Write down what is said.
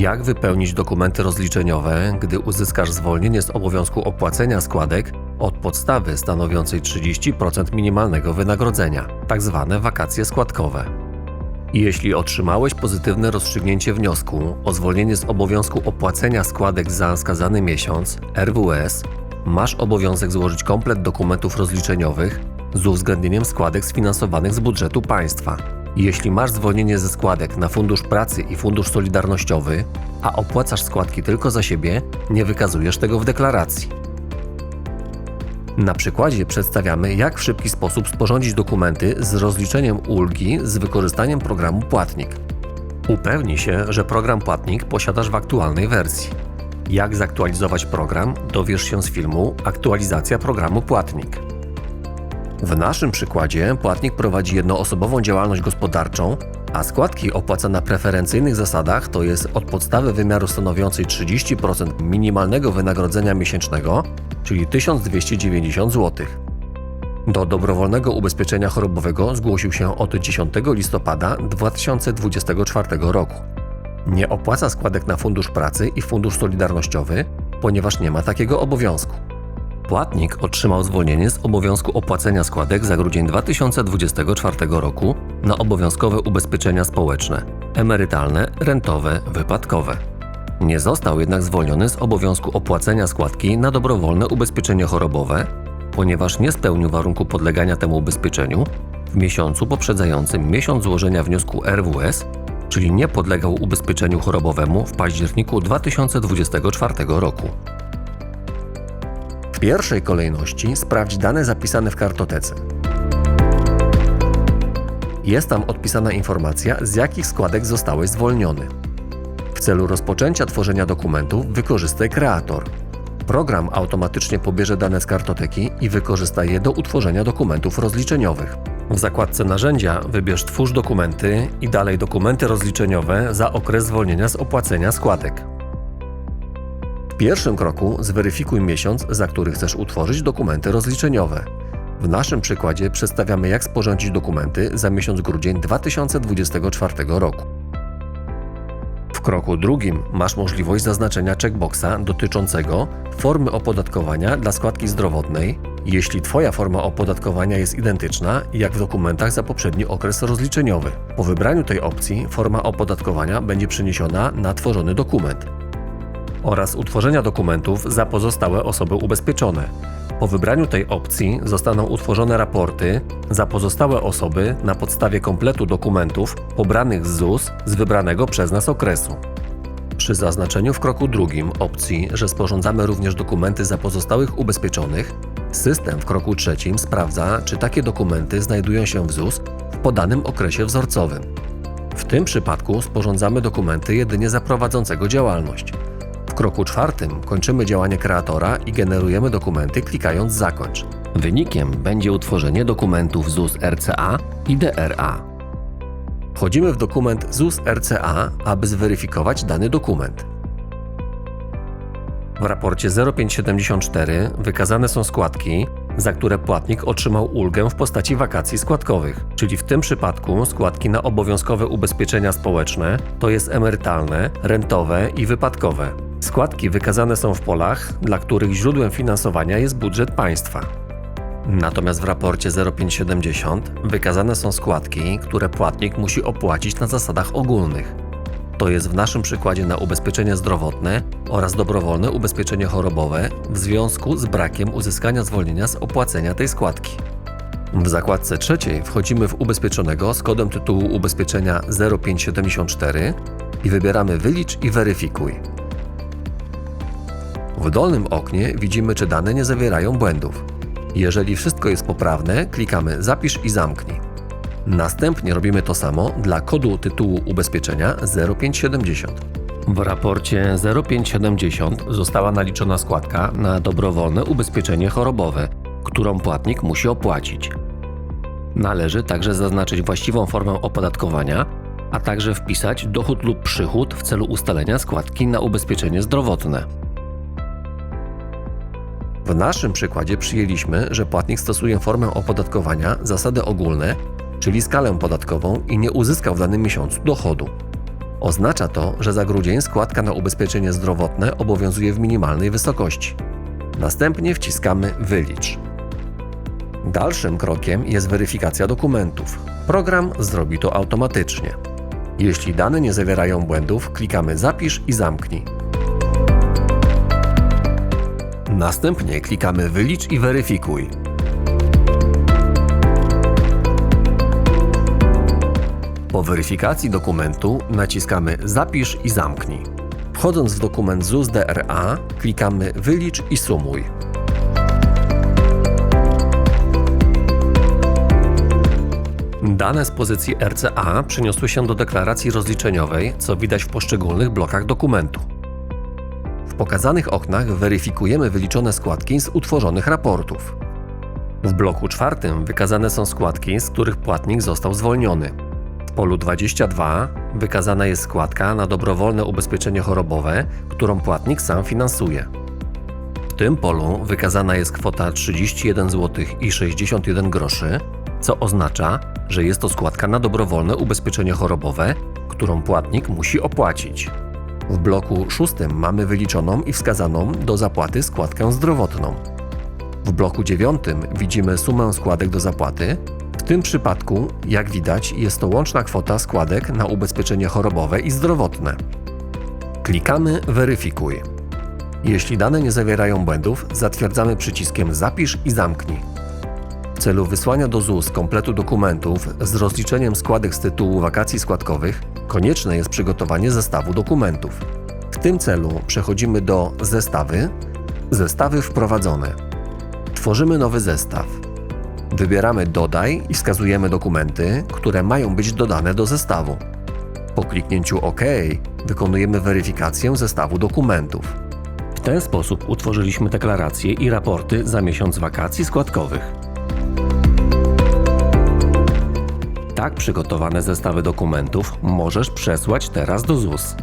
Jak wypełnić dokumenty rozliczeniowe, gdy uzyskasz zwolnienie z obowiązku opłacenia składek od podstawy stanowiącej 30% minimalnego wynagrodzenia, tak zwane wakacje składkowe. Jeśli otrzymałeś pozytywne rozstrzygnięcie wniosku o zwolnienie z obowiązku opłacenia składek za skazany miesiąc RWS, masz obowiązek złożyć komplet dokumentów rozliczeniowych z uwzględnieniem składek sfinansowanych z budżetu państwa. Jeśli masz zwolnienie ze składek na Fundusz Pracy i Fundusz Solidarnościowy, a opłacasz składki tylko za siebie, nie wykazujesz tego w deklaracji. Na przykładzie przedstawiamy, jak w szybki sposób sporządzić dokumenty z rozliczeniem ulgi z wykorzystaniem programu Płatnik. Upewnij się, że program Płatnik posiadasz w aktualnej wersji. Jak zaktualizować program, dowiesz się z filmu Aktualizacja programu Płatnik. W naszym przykładzie płatnik prowadzi jednoosobową działalność gospodarczą, a składki opłaca na preferencyjnych zasadach, to jest od podstawy wymiaru stanowiącej 30% minimalnego wynagrodzenia miesięcznego, czyli 1290 zł. Do dobrowolnego ubezpieczenia chorobowego zgłosił się od 10 listopada 2024 roku. Nie opłaca składek na Fundusz Pracy i Fundusz Solidarnościowy, ponieważ nie ma takiego obowiązku. Płatnik otrzymał zwolnienie z obowiązku opłacenia składek za grudzień 2024 roku na obowiązkowe ubezpieczenia społeczne, emerytalne, rentowe, wypadkowe. Nie został jednak zwolniony z obowiązku opłacenia składki na dobrowolne ubezpieczenie chorobowe, ponieważ nie spełnił warunku podlegania temu ubezpieczeniu w miesiącu poprzedzającym miesiąc złożenia wniosku RWS, czyli nie podlegał ubezpieczeniu chorobowemu w październiku 2024 roku. W pierwszej kolejności sprawdź dane zapisane w kartotece. Jest tam odpisana informacja, z jakich składek zostałeś zwolniony. W celu rozpoczęcia tworzenia dokumentów wykorzystaj Kreator. Program automatycznie pobierze dane z kartoteki i wykorzysta je do utworzenia dokumentów rozliczeniowych. W zakładce Narzędzia wybierz Twórz dokumenty i dalej dokumenty rozliczeniowe za okres zwolnienia z opłacenia składek. Pierwszym kroku zweryfikuj miesiąc, za który chcesz utworzyć dokumenty rozliczeniowe. W naszym przykładzie przedstawiamy, jak sporządzić dokumenty za miesiąc grudzień 2024 roku. W kroku drugim masz możliwość zaznaczenia checkboxa dotyczącego formy opodatkowania dla składki zdrowotnej, jeśli Twoja forma opodatkowania jest identyczna jak w dokumentach za poprzedni okres rozliczeniowy. Po wybraniu tej opcji forma opodatkowania będzie przeniesiona na tworzony dokument oraz utworzenia dokumentów za pozostałe osoby ubezpieczone. Po wybraniu tej opcji zostaną utworzone raporty za pozostałe osoby na podstawie kompletu dokumentów pobranych z ZUS z wybranego przez nas okresu. Przy zaznaczeniu w kroku drugim opcji, że sporządzamy również dokumenty za pozostałych ubezpieczonych, system w kroku trzecim sprawdza, czy takie dokumenty znajdują się w ZUS w podanym okresie wzorcowym. W tym przypadku sporządzamy dokumenty jedynie za prowadzącego działalność. W kroku czwartym kończymy działanie kreatora i generujemy dokumenty klikając Zakończ. Wynikiem będzie utworzenie dokumentów ZUS RCA i DRA. Wchodzimy w dokument ZUS RCA, aby zweryfikować dany dokument. W raporcie 0574 wykazane są składki, za które płatnik otrzymał ulgę w postaci wakacji składkowych, czyli w tym przypadku składki na obowiązkowe ubezpieczenia społeczne, to jest emerytalne, rentowe i wypadkowe. Składki wykazane są w polach, dla których źródłem finansowania jest budżet państwa. Natomiast w raporcie 0570 wykazane są składki, które płatnik musi opłacić na zasadach ogólnych. To jest w naszym przykładzie na ubezpieczenie zdrowotne oraz dobrowolne ubezpieczenie chorobowe w związku z brakiem uzyskania zwolnienia z opłacenia tej składki. W zakładce trzeciej wchodzimy w ubezpieczonego z kodem tytułu ubezpieczenia 0574 i wybieramy Wylicz i weryfikuj. W dolnym oknie widzimy, czy dane nie zawierają błędów. Jeżeli wszystko jest poprawne, klikamy Zapisz i zamknij. Następnie robimy to samo dla kodu tytułu ubezpieczenia 0570. W raporcie 0570 została naliczona składka na dobrowolne ubezpieczenie chorobowe, którą płatnik musi opłacić. Należy także zaznaczyć właściwą formę opodatkowania, a także wpisać dochód lub przychód w celu ustalenia składki na ubezpieczenie zdrowotne. W naszym przykładzie przyjęliśmy, że płatnik stosuje formę opodatkowania zasady ogólne, czyli skalę podatkową i nie uzyskał w danym miesiącu dochodu. Oznacza to, że za grudzień składka na ubezpieczenie zdrowotne obowiązuje w minimalnej wysokości. Następnie wciskamy Wylicz. Dalszym krokiem jest weryfikacja dokumentów. Program zrobi to automatycznie. Jeśli dane nie zawierają błędów, klikamy Zapisz i zamknij. Następnie klikamy Wylicz i weryfikuj. Po weryfikacji dokumentu naciskamy Zapisz i zamknij. Wchodząc w dokument ZUS DRA, klikamy Wylicz i sumuj. Dane z pozycji RCA przeniosły się do deklaracji rozliczeniowej, co widać w poszczególnych blokach dokumentu. Pokazanych oknach weryfikujemy wyliczone składki z utworzonych raportów. W bloku czwartym wykazane są składki, z których płatnik został zwolniony. W polu 22 wykazana jest składka na dobrowolne ubezpieczenie chorobowe, którą płatnik sam finansuje. W tym polu wykazana jest kwota 31 zł i 61 groszy, co oznacza, że jest to składka na dobrowolne ubezpieczenie chorobowe, którą płatnik musi opłacić. W bloku szóstym mamy wyliczoną i wskazaną do zapłaty składkę zdrowotną. W bloku dziewiątym widzimy sumę składek do zapłaty. W tym przypadku, jak widać, jest to łączna kwota składek na ubezpieczenie chorobowe i zdrowotne. Klikamy Weryfikuj. Jeśli dane nie zawierają błędów, zatwierdzamy przyciskiem Zapisz i zamknij. W celu wysłania do ZUS kompletu dokumentów z rozliczeniem składek z tytułu wakacji składkowych konieczne jest przygotowanie zestawu dokumentów. W tym celu przechodzimy do Zestawy, Zestawy wprowadzone. Tworzymy nowy zestaw. Wybieramy Dodaj i wskazujemy dokumenty, które mają być dodane do zestawu. Po kliknięciu OK wykonujemy weryfikację zestawu dokumentów. W ten sposób utworzyliśmy deklaracje i raporty za miesiąc wakacji składkowych. Tak przygotowane zestawy dokumentów możesz przesłać teraz do ZUS.